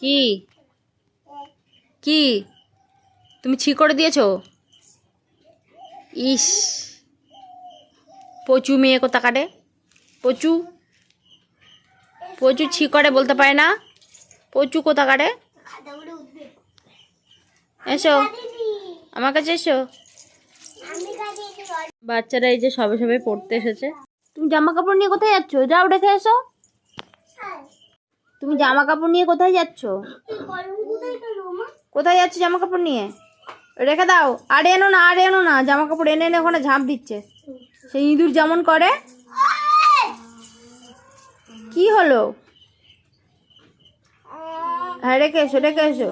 কি? কি? তুমি ছি করে দিয়েছ? ইস। পচু মেয়ে কোথা কাটে পচু? পচু ছি করে বলতে পারে না? পচু কোথা কাটে এসো। আমার কাছে এসো। বাচ্চারা এই যে সবে সবে পড়তে এসেছে। তুমি জামা কাপড় নিয়ে কোথায় যাচ্ছ? যাও, দেখে এসো। তুমি জামা কাপড় নিয়ে কোথায় যাচ্ছ? কোথায় যাচ্ছ জামা কাপড় নিয়ে? রেখে দাও। আর এনো না, আর এনো না। জামা কাপড় এনে এনে ওখানে ঝাঁপ দিচ্ছে। সেই ইঁদুর যেমন করে। কি হলো? হ্যাঁ রেখে এসো রেখে এসো।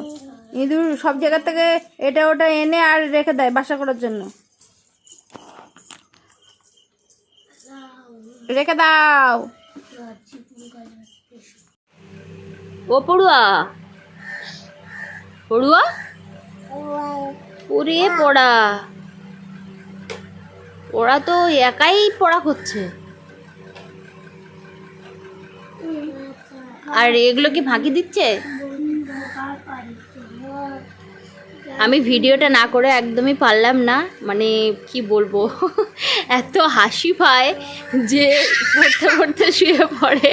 ইঁদুর সব জায়গা থেকে এটা ওটা এনে আর রেখে দেয় বাসা করার জন্য। রেখে দাও। ও পড়ুয়া? পড়ুয়া? ওরে পড়া। ওরা তো একাই পড়া করছে। আর এগুলো কি ফাঁকি দিচ্ছে? আমি ভিডিওটা না করে একদমই পারলাম না। মানে কি বলব? এত হাসি পায় যে পড়তে পড়তে শুয়ে পড়ে।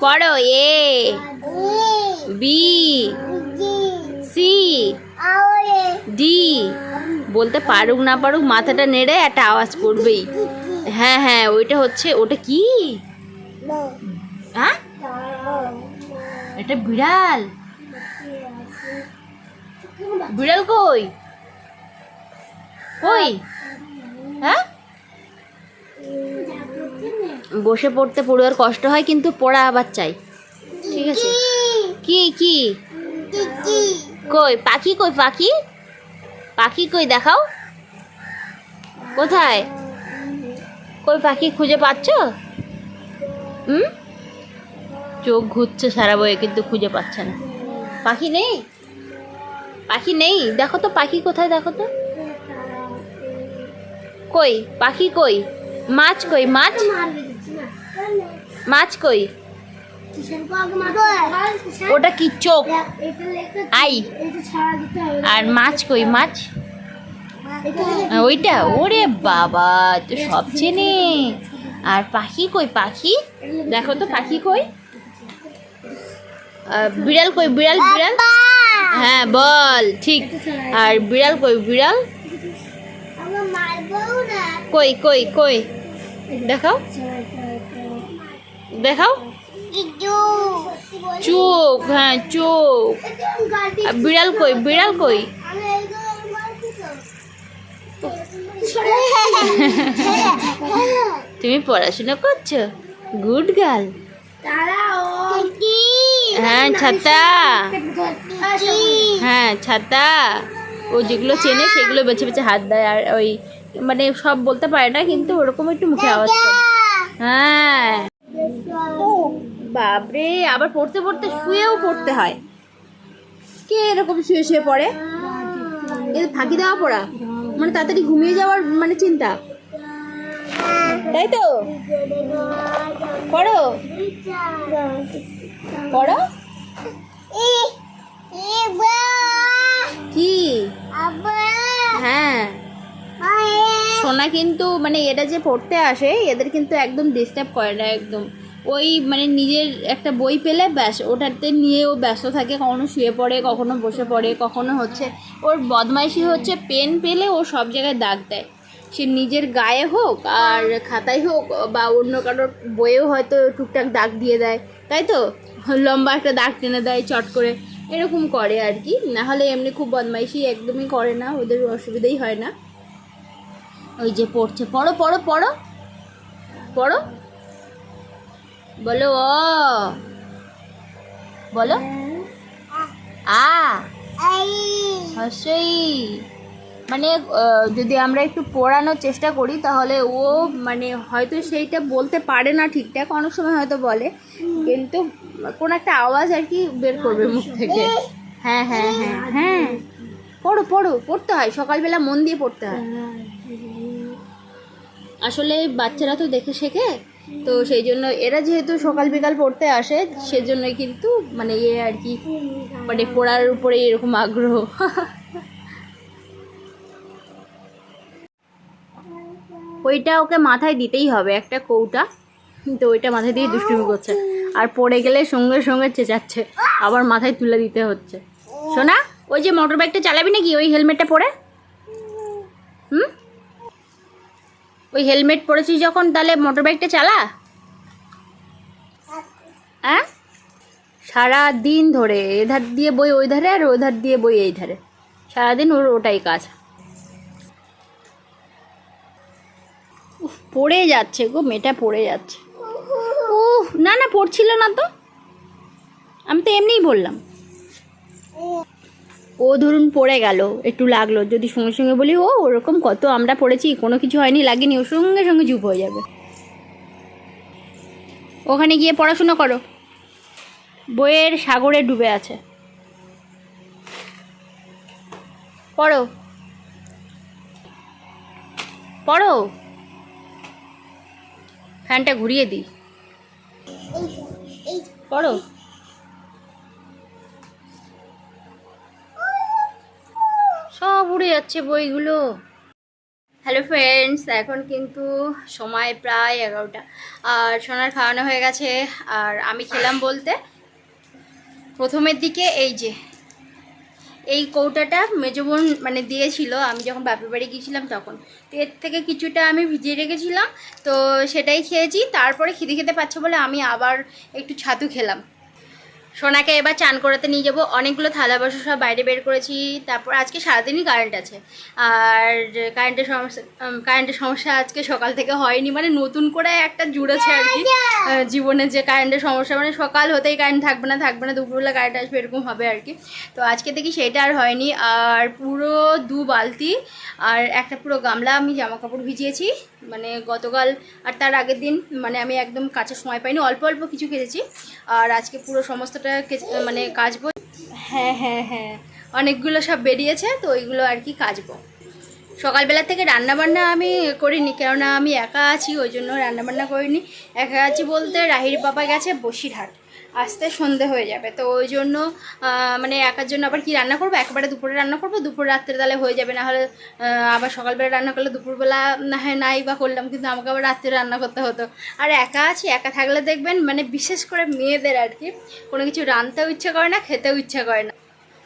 পড়ো এ বি সি ডি। বলতে পারুক না পারুক মাথাটা নেড়ে একটা আওয়াজ করবেই হ্যাঁ হ্যাঁ ওইটা হচ্ছে ওটা কি? হ্যাঁ? এটা বিড়াল। বিড়াল কই? কই? হ্যাঁ? বসে পড়তে পড়ুয়ার কষ্ট হয়, কিন্তু পড়া আবার চাই। ঠিক আছে? কি কি? কই, পাখি কই, পাখি? পাখি কই, দেখাও। কোথায়? কই, পাখি খুঁজে পাচ্ছ? হুম? চোখ ঘুরছে সারা বয়ে, কিন্তু খুঁজে পাচ্ছে না। পাখি নেই? পাখি নেই? দেখো তো, পাখি কোথায়, দেখো তো। কই, পাখি কই? মাছ কই, মাছ? মাছ কই? ওটা কি চোখ? আই। আর মাছ কই? মাছ? ওইটা? ওরে বাবা তো সব চেনে। আর পাখি কই? পাখি? দেখো তো পাখি কই? বিড়াল কই? বিড়াল বিড়াল? হ্যাঁ বল ঠিক। আর বিড়াল কই? বিড়াল? কই কই কই? দেখাও। দেখাও। চোখ হ্যাঁ চোখ। বিড়াল কই? বিড়াল কই? তুমি পড়াশোনা করছ? Good girl. হ্যাঁ ছাতা। হ্যাঁ ছাতা। ও যেগুলো চেনে সেগুলো বেছে বেছে হাত দেয় আর ওই মানে সব বলতে পারে না, কিন্তু ওরকম একটু মুখে আওয়াজ হ্যাঁ। বাপরে আবার পড়তে পড়তে শুয়েও পড়তে হয়। কে এরকম শুয়ে শুয়ে পড়ে? এ ফাঁকি দেওয়া পড়া। মানে তাড়াতাড়ি ঘুমিয়ে যাওয়ার মানে চিন্তা। তাই তো? পড়ো। পড়ো। কি? হ্যাঁ। সোনা কিন্তু মানে এরা যে পড়তে আসে, এদের কিন্তু একদম ডিস্টার্ব করে না একদম। ওই মানে নিজের একটা বই পেলে ব্যাস, ওটাতে নিয়ে ও ব্যস্ত থাকে, কখনো শুয়ে পড়ে, কখনো বসে পড়ে, কখনো হচ্ছে ওর বদমাইশি হচ্ছে পেন পেলে ও সব জায়গায় দাগ দেয়। সে নিজের গায়ে হোক আর খাতায় হোক বা অন্য কারোর বইয়েও হয়তো টুকটাক দাগ দিয়ে দেয়, তাই তো? লম্বা একটা দাগ টেনে দেয় চট করে, এরকম করে আর কি। নাহলে এমনি খুব বদমাইশি একদমই করে না, ওদের অসুবিধাই হয় না। ওই যে পড়ছে। পড়ো পড়ো পড়ো। পড়ো। বলো ও বলো। আ। হসই। মানে যদি আমরা একটু পড়ানোর চেষ্টা করি, তাহলে ও মানে হয়তো সেইটা বলতে পারে না ঠিকঠাক। অনেক সময় হয়তো বলে। কিন্তু কোন একটা আওয়াজ আর কি বের করবে মুখ থেকে। হ্যাঁ হ্যাঁ হ্যাঁ হ্যাঁ। পড়ো পড়ো, পড়তে হয়। সকালবেলা মন দিয়ে পড়তে হয়। আসলে বাচ্চারা তো দেখে শেখে, তো সেই জন্য এরা যেহেতু সকাল বিকাল পড়তে আসে, সেজন্যই কিন্তু মানে এ আর কি মানে পড়ার উপরে এরকম আগ্রহ। ওইটা ওকে মাথায় দিতেই হবে, একটা কৌটা। তো ওইটা মাথায় দিয়ে দুষ্টুমি করছে। আর পড়ে গেলে সঙ্গে সঙ্গে চেঁচাচ্ছে, আবার মাথায় তুলে দিতে হচ্ছে। শোনা ওই যে মোটর বাইকটা চালাবি নাকি? ওই হেলমেটটা পরে? হুম? ওই হেলমেট পরেছিস যখন তাহলে মোটর বাইকটা চালা। হ্যাঁ? সারা দিন ধরে এধার দিয়ে বই ওই ধারে আর ওই ধার দিয়ে বই এই ধারে সারাদিন ওর ওটাই কাজ। উফ, পড়ে যাচ্ছে গো মেয়েটা পড়ে যাচ্ছে। ও না না পড়ছিল না তো। আমি তো এমনিই বললাম। ও ধরুন পড়ে গেল, একটু লাগল, যদি সঙ্গে সঙ্গে বলি, ও, ওরকম কত আমরা পড়েছি, কোনো কিছু হয়নি, লাগেনি ওর সঙ্গে সঙ্গে চুপ হয়ে যাবে। ওখানে গিয়ে পড়াশোনা করো। বইয়ের সাগরে ডুবে আছে। পড়ো। পড়ো। ফ্যানটা ঘুরিয়ে দিই। পড়ো। উড়ে যাচ্ছে বইগুলো। হ্যালো ফ্রেন্ডস এখন কিন্তু সময় প্রায় এগারোটা। আর সোনার খাওয়ানো হয়ে গেছে, আর আমি খেলাম বলতে প্রথমের দিকে এই যে, এই কৌটাটা মেজবোন মানে দিয়েছিল, আমি যখন বাপের বাড়ি গিয়েছিলাম তখন। তো এর থেকে কিছুটা আমি ভিজিয়ে রেখেছিলাম, তো সেটাই খেয়েছি। তারপরে খিদে খেতে পাচ্ছে বলে আমি আবার একটু ছাতু খেলাম। সোনাকে এবার চান করাতে নিয়ে যাব। অনেকগুলো থালা বাসন সব বাইরে বের করেছি। তারপর আজকে সারাদিনই কারেন্ট আছে। আর কারেন্টের সমস্যা কারেন্টের সমস্যা আজকে সকাল থেকে হয়নি। মানে নতুন করে একটা জুড়েছে আর কি। জীবনে যে কারেন্টের সমস্যা মানে সকাল হতেই কারেন্ট থাকবে না থাকবে না, দুপুরবেলা কারেন্ট আসবে, এরকম হবে আর কি। তো আজকে দেখি সেটা আর হয়নি। আর পুরো দু বালতি, আর একটা পুরো গামলা আমি জামা কাপড় ভিজিয়েছি। মানে গতকাল আর তার আগের দিন মানে আমি একদম কাঁচার সময় পাইনি, অল্প অল্প কিছু কেচেছি আর আজকে পুরো সমস্তটা মানে কাচবো। হ্যাঁ হ্যাঁ হ্যাঁ। অনেকগুলো সব বেরিয়েছে, তো ওইগুলো আর কি কাচবো। সকালবেলা থেকে রান্না বান্না আমি করিনি, কেননা আমি একা আছি, ওই জন্য রান্নাবান্না করিনি। একা আছি বলতে রাহির বাবা গেছে বসিরহাট। আসতে সন্ধে হয়ে যাবে। তো ওই জন্য মানে একার জন্য আবার কি রান্না করব? একবারে দুপুরে রান্না করব? দুপুর রাত্রে তাহলে হয়ে যাবে। না হলে আবার সকালবেলা রান্না করলে দুপুরবেলা না হয় নাই বা করলাম, কিন্তু আমাকে আবার রাত্রে রান্না করতে হতো। আর একা আছি, একা থাকলে দেখবেন মানে বিশেষ করে মেয়েদের আর কি, কোনো কিছু রাঁধতেও ইচ্ছা করে না, খেতেও ইচ্ছা করে না।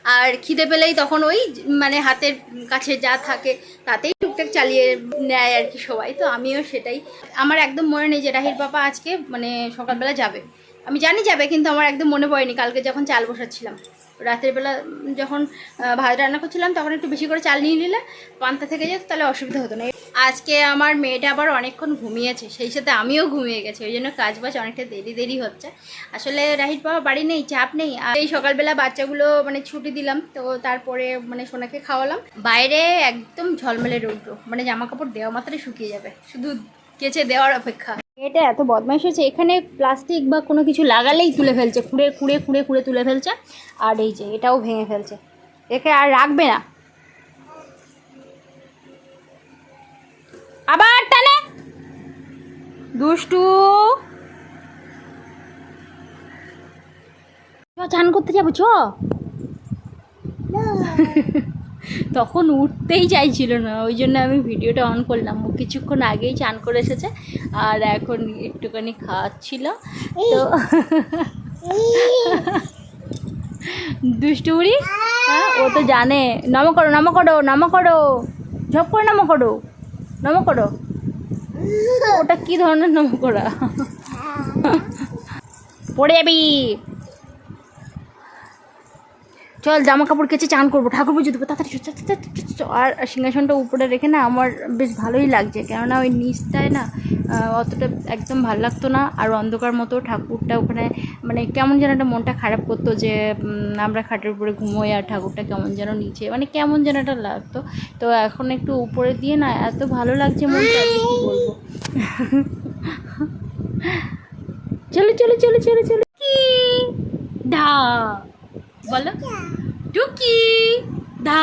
আর খিদে পেলেই তখন ওই মানে হাতের কাছে যা থাকে, তাতেই টুকটাক চালিয়ে নেয় আর কি সবাই। তো আমিও সেটাই। আমার একদম মনে নেই যে রাহির বাবা আজকে মানে সকালবেলা যাবে। আমি জানি যাবে, কিন্তু আমার একদম মনে পড়েনি। কালকে যখন চাল বসাচ্ছিলাম, রাতের বেলা যখন ভাত রান্না করছিলাম, তখন একটু বেশি করে চাল নিয়ে নিলে পান্তা থেকে যেত, তাহলে অসুবিধা হতো না। আজকে আমার মেয়েটা আবার অনেকক্ষণ ঘুমিয়েছে, সেই সাথে আমিও ঘুমিয়ে গেছি, ওই জন্য কাজ বাজ অনেকটা দেরি দেরি হচ্ছে। আসলে রাহির বাবা বাড়ি নেই, চাপ নেই, আর এই সকালবেলা বাচ্চাগুলো মানে ছুটি দিলাম, তো তারপরে মানে সোনাকে খাওয়ালাম। বাইরে একদম ঝলমলে রৌদ্র মানে জামা কাপড় দেওয়া মাত্রই শুকিয়ে যাবে, শুধু কেচে দেওয়ার অপেক্ষা। এটা এত বদমাইশ হয়েছে, এখানে প্লাস্টিক বা কোনো কিছু লাগালেই তুলে ফেলছে, খুঁড়ে খুঁড়ে খুঁড়ে খুঁড়ে তুলে ফেলছে, আর এই যে এটাও ভেঙে ফেলছে। একে আর রাখবে না। আবার টানে। দুষ্টু। চান করতে যাব, চ। তখন উঠতেই চাইছিল না ওই জন্য আমি ভিডিওটা অন করলাম। ও কিছুক্ষণ আগেই চান করে এসেছে আর এখন একটুখানি খাওয়াচ্ছিল। তো দুষ্টুরি হ্যাঁ ও তো জানে। নম করো নম করো নম করো। ঝপ করে নম করো নম করো। ওটা কি ধরনের নম করা? পড়ে যাবি। চল জামা কাপড় কেচে চান করব। ঠাকুর পুজো দেবো তাড়াতাড়ি। আর সিংহাসনটা উপরে রেখে না আমার বেশ ভালোই লাগছে। কেননা ওই নিচটায় না অতটা একদম ভালো লাগতো না। আর অন্ধকার মতো ঠাকুরটা ওখানে মানে কেমন যেন একটা মনটা খারাপ করতো যে আমরা খাটের উপরে ঘুমোই আর ঠাকুরটা কেমন যেন নিচে মানে কেমন যেন একটা লাগতো। তো এখন একটু উপরে দিয়ে না, এত ভালো লাগছে মনটা কী বলব। চলো চলো চলো চলো চলো। কি? বলো। টুকি। ধা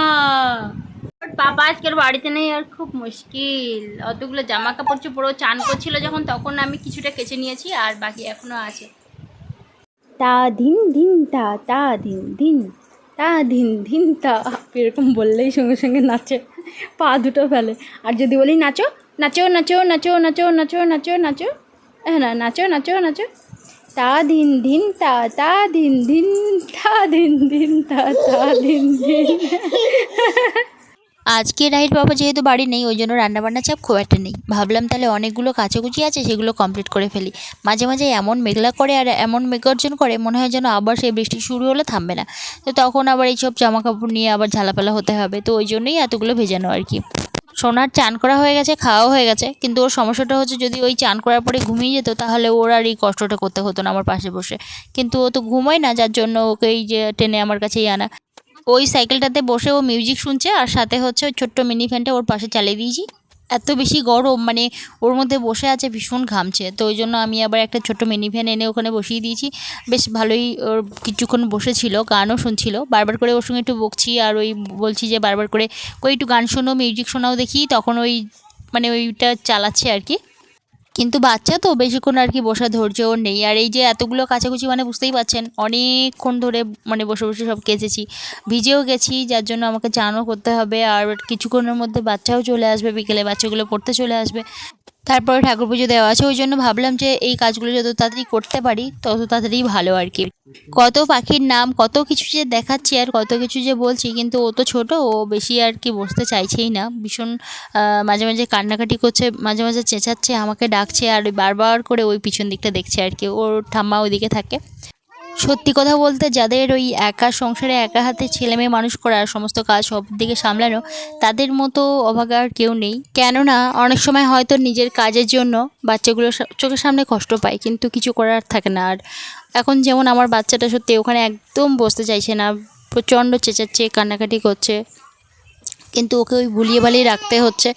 পাপা আজকের বাড়িতে নেই আর খুব মুশকিল। অতগুলো জামা কাপড় চোপড় চান করছিল যখন, তখন আমি কিছুটা কেচে নিয়েছি আর বাকি এখনও আছে। তা দিন দিন তা তা দিন দিন তা দিন দিন তা। এরকম বললেই সঙ্গে সঙ্গে নাচে, পা দুটো ফেলে। আর যদি বলি নাচো নাচো নাচো নাচো নাচো নাচো নাচো নাচো। হ্যাঁ না নাচো নাচো নাচো। তা দিন দিন, তা তা দিন দিন, তা দিন দিন, তা তা দিন দিন। আজকে রাহির বাবা যেহেতু বাড়ি নেই, ওই জন্য রান্নাবান্না চাপ খুব একটা নেই। ভাবলাম তাহলে অনেকগুলো কাচাকুচি আছে, সেগুলো কমপ্লিট করে ফেলি। মাঝে মাঝে এমন মেঘলা করে আর এমন মেঘর্জন করে, মনে হয় যেন আবার সেই বৃষ্টি শুরু হলে থামবে না। তো তখন আবার এইসব জামা কাপড় নিয়ে আবার ঝালাপালা হতে হবে। তো ওই জন্যই এতগুলো ভেজানো আর কি। সোনার চান করা হয়ে গেছে, খাওয়াও হয়ে গেছে। কিন্তু ওর সমস্যাটা হচ্ছে যদি ওই চান করার পরে ঘুমিয়ে যেত, তাহলে ওর আর এই কষ্টটা করতে হতো না আমার পাশে বসে। কিন্তু ও তো ঘুমোয় না, যার জন্য ওকে এই যে টেনে আমার কাছেই আনা। ওই সাইকেলটাতে বসে ও মিউজিক শুনছে, আর সাথে হচ্ছে ওই ছোট্ট মিনি ফ্যানটা ওর পাশে চালিয়ে দিয়েছি। এত বেশি গরম মানে ওর মধ্যে বসে আছে ভীষণ ঘামছে। তো ওই জন্য আমি আবার একটা ছোট মিনি ফ্যান এনে ওখানে বসিয়ে দিয়েছি। বেশ ভালোই ওর কিছুক্ষণ বসেছিল, গানও শুনছিল। বারবার করে ওর সঙ্গে একটু বকছি আর ওই বলছি যে বারবার করে, কই একটু গান শোনো মিউজিক শোনাও দেখি। তখন ওই মানে ওইটা চালাচ্ছে আর কি। কিন্তু বাচ্চা তো বেশিক্ষণ আর কি বসা ধৈর্য নেই। আর এই যে এতগুলো কাছাকুচি মানে বুঝতেই পারছেন, অনেকক্ষণ ধরে মানে বসে বসে সব কেচেছি। ভিজেও গেছি, যার জন্য আমাকে চানও করতে হবে। আর কিছুক্ষণের মধ্যে বাচ্চাও চলে আসবে, বিকেলে বাচ্চাগুলো পড়তে চলে আসবে। তারপরে ঠাকুর পুজো দেওয়া আছে, ওই জন্য ভাবলাম যে এই কাজগুলো যত তাড়াতাড়ি করতে পারি, তত তাড়াতাড়ি ভালো আর কি। কত পাখির নাম, কত কিছু যে দেখাচ্ছি আর কত কিছু যে বলছি, কিন্তু ও তো ছোট, ও বেশি আর কি বসতে চাইছেই না। ভীষণ মাঝে মাঝে কান্নাকাটি করছে, মাঝে মাঝে চেঁচাচ্ছে, আমাকে ডাকছে আর বারবার করে ওই পিছন দিকটা দেখছে আর কি। ওর ঠাম্মা ওইদিকে থাকে। সত্যি কথা বলতে যাদের ওই একা সংসারে একা হাতে ছেলে মেয়ে মানুষ করা আর সমস্ত কাজ সব দিকে সামলানো, তাদের মতো অভাগা আর কেউ নেই। কেননা, অনেক সময় হয়তো নিজের কাজের জন্য বাচ্চাগুলো চোখের সামনে কষ্ট পায়, কিন্তু কিছু করার থাকে না। আর এখন যেমন আমার বাচ্চাটা সত্যি ওখানে একদম বসতে চাইছে না, প্রচণ্ড চেঁচাচ্ছে, কান্নাকাটি করছে। কিন্তু ওকে ওই ভুলিয়ে ভালিয়ে রাখতে হচ্ছে।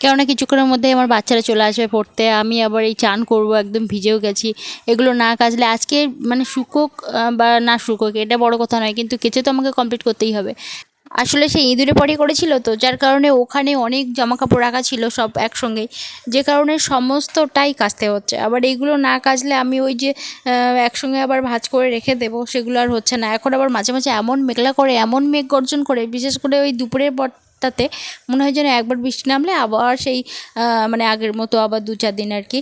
কেননা কিছুক্ষণের মধ্যে আমার বাচ্চারা চলে আসবে পড়তে। আমি আবার এই চান করব, একদম ভিজেও গেছি। এগুলো না কাচলে আজকে মানে শুকোক বা না শুকোক, এটা বড় কথা নয়, কিন্তু কেচে তো আমাকে কমপ্লিট করতেই হবে। আসলে সে ইঁদুরে পরে করেছিল তো, যার কারণে ওখানে অনেক জামা কাপড় রাখা ছিল সব একসঙ্গে। যে কারণে সমস্তটাই কাচতে হচ্ছে। আবার এইগুলো না কাচলে আমি ওই যে একসঙ্গে আবার ভাঁজ করে রেখে দেবো, সেগুলো আর হচ্ছে না। এখন আবার মাঝে মাঝে এমন মেঘলা করে, এমন মেঘ গর্জন করে, বিশেষ করে ওই দুপুরের পরটাতে মনে হয় যেন একবার বৃষ্টি নামলে আবার সেই মানে আগের মতো আবার দু চার দিন আর কি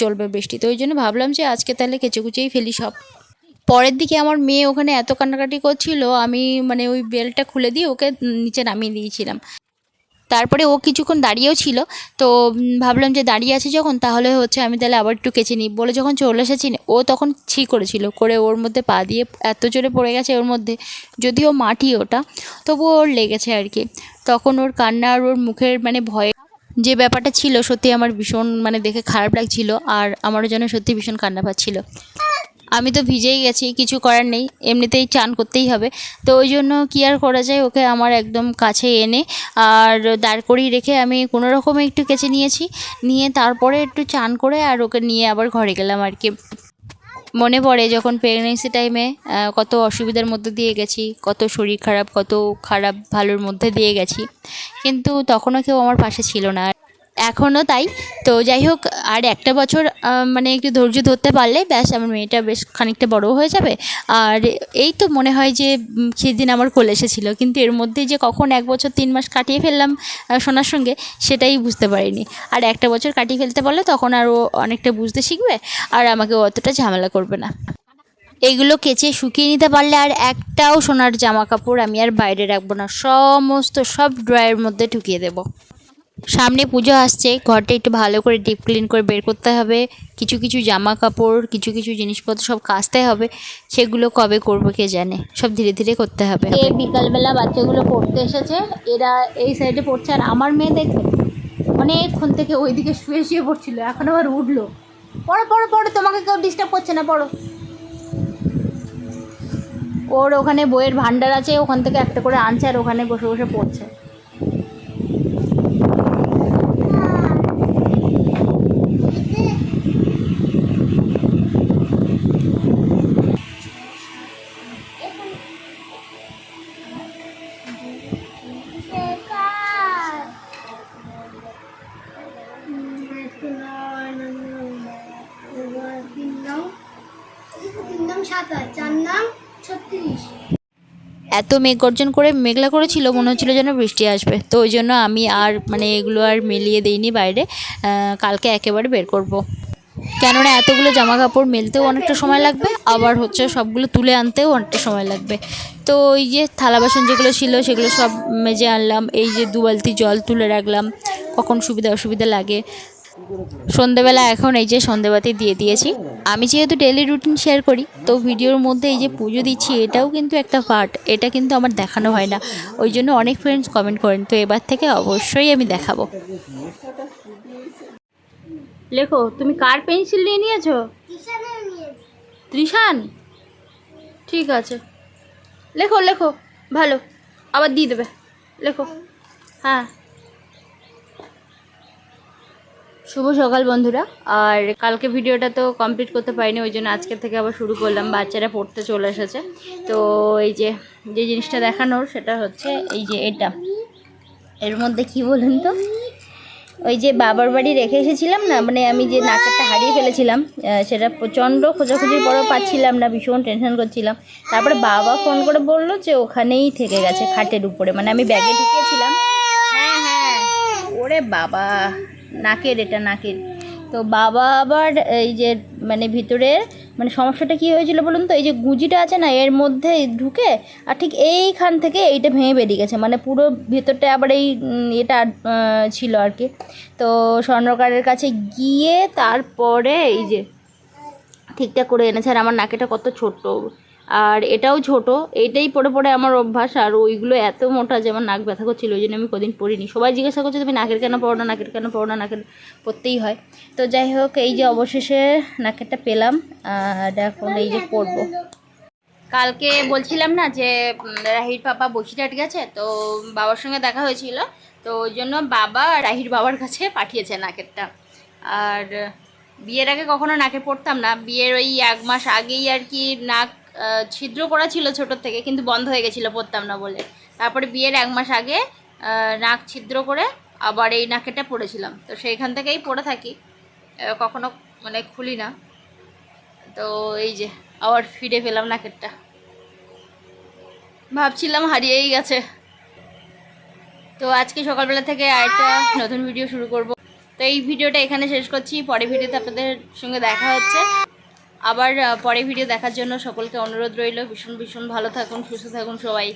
চলবে বৃষ্টি। তো ওই জন্য ভাবলাম যে আজকে তাহলে কেচে কুচেই ফেলি সব। পরের দিকে আমার মেয়ে ওখানে এত কান্নাকাটি করছিল, আমি মানে ওই বেলটা খুলে দিয়ে ওকে নিচে নামিয়ে দিয়েছিলাম। তারপরে ও কিছুক্ষণ দাঁড়িয়েও ছিল। তো ভাবলাম যে দাঁড়িয়ে আছে যখন, তাহলে হচ্ছে আমি তাহলে আবার একটু কেচে নিই। বলে যখন চলে এসেছি, ও তখন ছি করেছিল, করে ওর মধ্যে পা দিয়ে এত জোরে পড়ে গেছে ওর মধ্যে, যদিও মাটি ওটা তবুও ওর লেগেছে আর কি। তখন ওর কান্না আর ওর মুখের মানে ভয়ে যে ব্যাপারটা ছিল সত্যি আমার ভীষণ মানে দেখে খারাপ লাগছিল, আর আমারও যেন সত্যি ভীষণ কান্না পাচ্ছিল। আমি তো ভিজেই গেছি, কিছু করার নেই, এমনিতেই চান করতেই হবে। তো ওই জন্য কী আর করা যায়, ওকে আমার একদম কাছে এনে আর দাঁড় করিয়ে রেখে আমি কোনো রকমে একটু কেচে নিয়েছি। নিয়ে তারপরে একটু চান করে আর ওকে নিয়ে আবার ঘরে গেলাম আর কি। মনে পড়ে যখন প্রেগনেন্সি টাইমে কত অসুবিধার মধ্যে দিয়ে গেছি, কত শরীর খারাপ, কত খারাপ ভালোর মধ্যে দিয়ে গেছি। কিন্তু তখনও কেউ আমার পাশে ছিল না। এখনও তাই। তো যাই হোক, আর একটা বছর মানে একটু ধৈর্য ধরতে পারলে ব্যাস আমার মেয়েটা বেশ খানিকটা বড় হয়ে যাবে। আর এই তো মনে হয় যে সেদিন আমার কোলে এসেছিল। কিন্তু এর মধ্যে যে কখন এক বছর তিন মাস কাটিয়ে ফেললাম সোনার সঙ্গে, সেটাই বুঝতে পারিনি। আর একটা বছর কাটিয়ে ফেলতে পারলে তখন আরও অনেকটা বুঝতে শিখবে, আর আমাকে অতটা ঝামেলা করবে না। এগুলো কেচে শুকিয়ে নিতে পারলে আর একটাও সোনার জামা কাপড় আমি আর বাইরে রাখব না। সমস্ত সব ড্রয়ের মধ্যে ঢুকিয়ে দেবো। সামনে পুজো আসছে, ঘরটা একটু ভালো করে ডিপ ক্লিন করে বের করতে হবে, কিছু কিছু জামা কাপড়, কিছু কিছু জিনিসপত্র সব কাচতে হবে, সেগুলো কবে করব কে জানে, সব ধীরে ধীরে করতে হবে। এই বিকালবেলা বাচ্চাগুলো পড়তে এসেছে, এরা এই সাইডে পড়ছে, আর আমার মেয়ে দেখবে, অনেকক্ষণ থেকে ওইদিকে শুয়ে শুয়ে পড়ছিল, এখন আবার উঠল। পড়ো পড়ো পড়ো, তোমাকে কেউ ডিস্টার্ব করছে না, পড়ো। ওর ওখানে বইয়ের ভান্ডার আছে, ওখান থেকে একটা করে আনছে, আর ওখানে বসে বসে পড়ছে। এত মেঘ গর্জন করে মেঘলা করেছিল, মনে হচ্ছিল যেন বৃষ্টি আসবে। তো ওই জন্য আমি আর মানে এগুলো আর মেলিয়ে দিইনি বাইরে। কালকে একেবারে বের করব। কেননা এতগুলো জামা কাপড় মেলতেও অনেকটা সময় লাগবে, আবার হচ্ছে সবগুলো তুলে আনতেও অনেকটা সময় লাগবে। তো ওই যে থালা বাসন যেগুলো ছিল, সেগুলো সব মেজে আনলাম। এই যে দু বালতি জল তুলে রাখলাম, কখন সুবিধা অসুবিধা লাগে। সন্ধেবেলা এখন এই যে সন্ধেবাতি দিয়ে দিয়েছি। আমি যেহেতু ডেলি রুটিন শেয়ার করি, তো ভিডিওর মধ্যে এই যে পুজো দিচ্ছি, এটাও কিন্তু একটা পার্ট এটা কিন্তু আমার দেখানো হয় না। ওই জন্য অনেক ফ্রেন্ডস কমেন্ট করেন, তো এবার থেকে অবশ্যই আমি দেখাবো। লেখো, তুমি কার পেন্সিল নিয়ে নিয়েছো? ত্রিশান ঠিক আছে। লেখো লেখো, ভালো। আবার দিয়ে দেবে। লেখো। হ্যাঁ। শুভ সকাল বন্ধুরা। আর কালকে ভিডিওটা তো কমপ্লিট করতে পারিনি, ওই জন্য আজকে থেকে আবার শুরু করলাম। বাচ্চারা পড়তে চলে এসেছে। তো এই যে যে জিনিসটা দেখানোর সেটা হচ্ছে এই যে এটা। এর মধ্যে কি বলুন তো? ওই যে বাবার বাড়ি রেখে এসেছিলাম না মানে আমি যে নাকেরটা হারিয়ে ফেলেছিলাম সেটা প্রচণ্ড খোঁজাখুঁজির পরেও পাচ্ছিলাম না, ভীষণ টেনশন করছিলাম। তারপরে বাবা ফোন করে বলল যে ওখানেই থেকে গেছে, খাটের উপরে। মানে আমি ব্যাগে ঢুকিয়েছিলাম। হ্যাঁ হ্যাঁ। ওরে বাবা। নাকের, এটা নাকের। তো বাবা আবার এই যে মানে ভিতরের মানে সমস্যাটা কি হয়েছিল বলুন তো? এই যে গুজিটা আছে না, এর মধ্যে ঢুকে, আর ঠিক এইখান থেকে এইটা ভেঙে বেরিয়ে গেছে। মানে পুরো ভেতরটা আবার এই এটা ছিল আর কি। তো স্বর্ণকারের কাছে গিয়ে তারপরে এই যে ঠিকঠাক করে এনেছে। আর আমার নাকেটা কত ছোট। আর এটাও ছোট, এইটাই পরে পরে আমার অভ্যাস। আর ওইগুলো এত মোটা যে আমার নাক ব্যথা করছিল, ওই জন্য আমি কদিন পড়িনি। সবাই জিজ্ঞাসা করছে, তুমি নাকের কেন পড়ো না নাকের কেন পড়ো না নাকের পরতেই হয়। তো যাই হোক, এই যে অবশেষে নাকেরটা পেলাম। আর এখন এই যে পরবো কালকে বলছিলাম না যে রাহির পাপা বসিরহাট গেছে, তো বাবার সঙ্গে দেখা হয়েছিল। তো ওই জন্য বাবা রাহির বাবার কাছে পাঠিয়েছে নাকেরটা। আর বিয়ের আগে কখনো নাকে পড়তাম না। বিয়ের ওই এক মাস আগেই আর কি নাক ছিদ্র করা ছিল ছোটোর থেকে, কিন্তু বন্ধ হয়ে গেছিল পড়তাম না বলে। তারপরে বিয়ের এক মাস আগে নাক ছিদ্র করে আবার এই নাকেটা পড়েছিলাম। তো সেইখান থেকেই পড়ে থাকি। কখনো মানে খুলি না। তো এই যে, আবার ফিরে পেলাম নাকেরটা। ভাবছিলাম হারিয়েই গেছে। তো আজকে সকালবেলা থেকে আরেকটা নতুন ভিডিও শুরু করব। তো এই ভিডিওটা এখানে শেষ করছি। পরে ভিডিওতে আপনাদের সঙ্গে দেখা হচ্ছে। আবার পরে ভিডিও দেখার জন্য সকলকে অনুরোধ রইল। ভীষণ ভীষণ ভালো থাকুন, সুস্থ থাকুন সবাই।